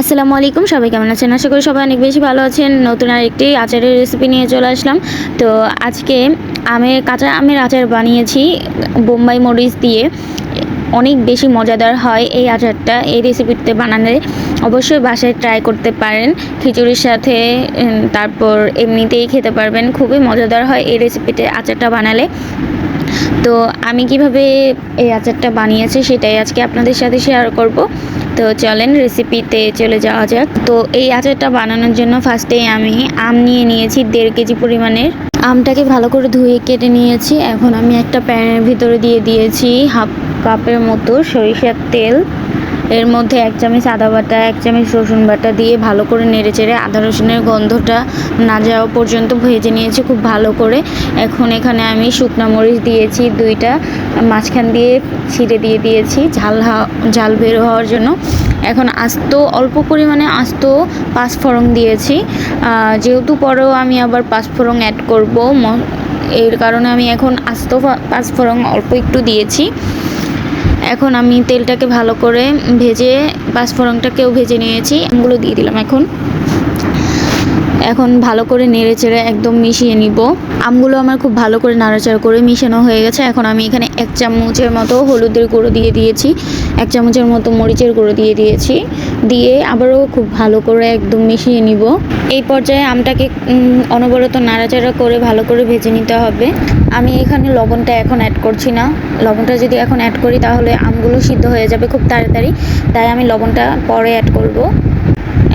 আসসালামু আলাইকুম, সবাই কেমন আছেন? আশা করি সবাই অনেক বেশি ভালো আছেন। নতুন আর একটি আচারের রেসিপি নিয়ে চলে আসলাম। তো আজকে আমের কাঁচা আমের আচার বানিয়েছি বোম্বাই মরিচ দিয়ে। অনেক বেশি মজাদার হয় এই আচারটা, এই রেসিপিতে বানালে। অবশ্যই বাসায় ট্রাই করতে পারেন। খিচুড়ির সাথে তারপর এমনিতেই খেতে পারবেন। খুবই মজাদার হয় এই রেসিপিতে আচারটা বানালে। তো আমি কীভাবে এই আচারটা বানিয়েছি সেটাই আজকে আপনাদের সাথে শেয়ার করব। তো চলেন রেসিপিতে চলে যাওয়া যাক। তো এই আচারটা বানানোর জন্য ফার্স্টেই আমি আম নিয়ে নিয়েছি দেড় কেজি পরিমাণের। আমটাকে ভালো করে ধুয়ে কেটে নিয়েছি। এখন আমি একটা প্যানের ভিতরে দিয়ে দিয়েছি হাফ কাপের মতো সরিষার তেল। এর মধ্যে এক চামচ আদা বাটা, এক চামচ রসুন বাটা দিয়ে ভালো করে নেড়ে চেড়ে আদা রসুনের গন্ধটা না যাওয়া পর্যন্ত ভেজে নিয়েছি খুব ভালো করে। এখন এখানে আমি শুকনো মরিচ দিয়েছি, দুইটা মাঝখান দিয়ে ছিঁড়ে দিয়ে দিয়েছি, ঝাল ঝাল বের হওয়ার জন্য। এখন আস্ত, অল্প পরিমাণে আস্ত পাঁচফোড়ন দিয়েছি। যেহেতু পরেও আমি আবার পাঁচফোড়ন অ্যাড করব এর কারণে আমি এখন আস্ত পাঁচফোড়ন অল্প একটু দিয়েছি। এখন আমি তেলটাকে ভালো করে ভেজে পাঁচফোড়নটাকেও ভেজে নিয়েছি এগুলো দিয়ে দিলাম এখন। এখন ভালো করে নেড়ে চেড়ে একদম মিশিয়ে নিব। আমগুলো আমার খুব ভালো করে নাড়াচাড়া করে মিশানো হয়ে গেছে। এখন আমি এখানে এক চামচের মতো হলুদের গুঁড়ো দিয়ে দিয়েছি, এক চামচের মতো মরিচের গুঁড়ো দিয়ে দিয়েছি। দিয়ে আবারও খুব ভালো করে একদম মিশিয়ে নিব। এই পর্যায়ে আমটাকে অনবরত নাড়াচাড়া করে ভালো করে ভেজে নিতে হবে। আমি এখানে লবণটা এখন অ্যাড করছি না। লবণটা যদি এখন অ্যাড করি তাহলে আমগুলো সিদ্ধ হয়ে যাবে খুব তাড়াতাড়ি। তাই আমি লবণটা পরে অ্যাড করব।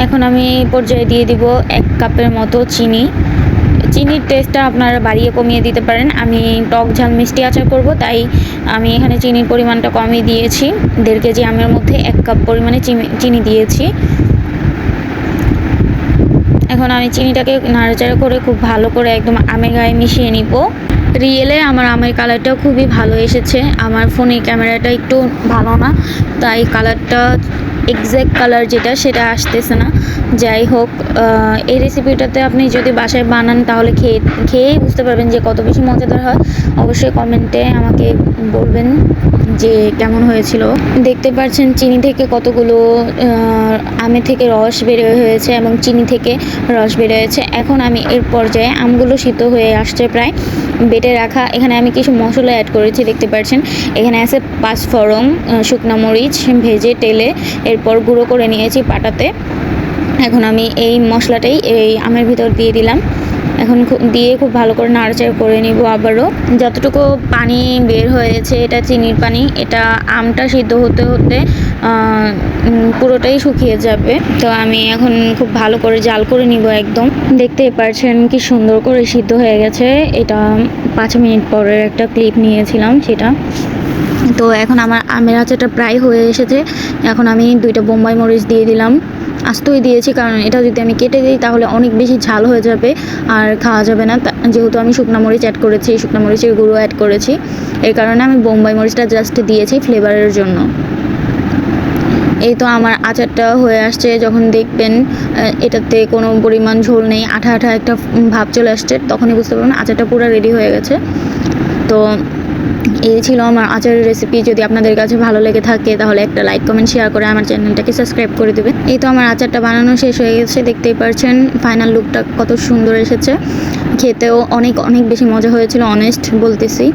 এখন আমি এই পর্যায়ে দিয়ে দিব এক কাপের মতো চিনি। চিনির টেস্টটা আপনারা বাড়িয়ে কমিয়ে দিতে পারেন। আমি টক ঝাল মিষ্টি আচার করব, তাই আমি এখানে চিনির পরিমাণটা কমই দিয়েছি। দেড় কেজি আমের মধ্যে এক কাপ পরিমাণে চিনি চিনি দিয়েছি। এখন আমি চিনিটাকে নাড়াচাড়া করে খুব ভালো করে একদম আমের গায়ে মিশিয়ে নিব। রিয়েলে আমার আমের কালারটা খুবই ভালো এসেছে। আমার ফোনে ক্যামেরাটা একটু ভালো না, তাই কালারটা এক্স্যাক্ট কালার যেটা সেটা আসতেছে না। যাই হোক এই রেসিপিটাতে আপনি যদি বাসায় বানান তাহলে খেয়ে, খেয়েই বুঝতে পারবেন যে কত বেশি মজাদার হয়। অবশ্যই কমেন্টে আমাকে বলবেন। যে কেমন হয়েছিল। দেখতে পাচ্ছেন চিনি থেকে কতগুলো আমের থেকে রস বের হয়েছে এবং চিনি থেকে রস বের হয়েছে। এখন আমি এর পর্যায়ে আমগুলো সিদ্ধ হয়ে আসছে প্রায় বেটে রাখা। এখানে আমি কিছু মশলা অ্যাড করেছি দেখতে পাচ্ছেন এখানে আছে পাঁচফোড়ন আহ, শুকনো মরিচ ভেজে তেলে এরপর গুঁড়ো করে নিয়েছি পাটাতে। এখন আমি এই মশলাটাই এই আমের ভিতর দিয়ে দিলাম। এখন দিয়ে খুব ভালো করে নাড়াচাড়া করে নিব আবারও। যতটুকু পানি বের হয়েছে, এটা চিনির পানি, এটা আমটা সিদ্ধ হতে হতে পুরোটাই শুকিয়ে যাবে। তো আমি এখন খুব ভালো করে জাল করে নিব একদম। দেখতেই পারছেন কি সুন্দর করে সিদ্ধ হয়ে গেছে। এটা পাঁচ মিনিট পরের একটা ক্লিপ নিয়েছিলাম সেটা। তো এখন আমার আমের আচারটা প্রায় হয়ে এসেছে। এখন আমি দুইটা বোম্বাই মরিচ দিয়ে দিলাম। আস্তই দিয়েছি, কারণ এটা যদি আমি কেটে দিই তাহলে অনেক বেশি ঝাল হয়ে যাবে আর খাওয়া যাবে না। যেহেতু আমি শুকনো মরিচ অ্যাড করেছি, শুকনো মরিচের গুঁড়ো অ্যাড করেছি এই কারণে আমি বোম্বাই মরিচটা জাস্ট দিয়েছি ফ্লেভারের জন্য। এই তো আমার আচারটা হয়ে আসছে, যখন দেখবেন এটাতে কোনো পরিমাণ ঝোল নেই, আঠা আঠা একটা ভাব চলে আসছে, তখনই বুঝতে পারবেন আচারটা পুরো রেডি হয়ে গেছে। তো এই ছিল আমার আচারের রেসিপি যদি আপনাদের কাছে ভালো লেগে থাকে, তাহলে একটা লাইক কমেন্ট শেয়ার করে আমার চ্যানেলটাকে সাবস্ক্রাইব করে দেবেন। এই তো আমার আচারটা বানানো শেষ হয়ে গেছে, দেখতেই পারছেন। ফাইনাল লুকটা কত সুন্দর এসেছে। খেতেও অনেক অনেক বেশি মজা হয়েছিল অনেস্ট বলতেছি।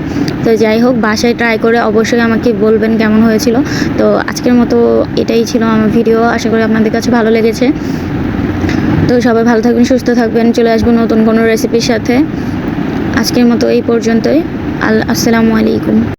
তো যাই হোক, বাসায় ট্রাই করে অবশ্যই আমাকে বলবেন কেমন হয়েছিল। তো আজকের মতো এটাই ছিল আমার ভিডিও আশা করি আপনাদের কাছে ভালো লেগেছে। তো সবাই ভালো থাকবেন, সুস্থ থাকবেন। চলে আসবেন নতুন কোনো রেসিপির সাথে। আজকের মতো এই পর্যন্তই। আল আসসালামু আলাইকুম।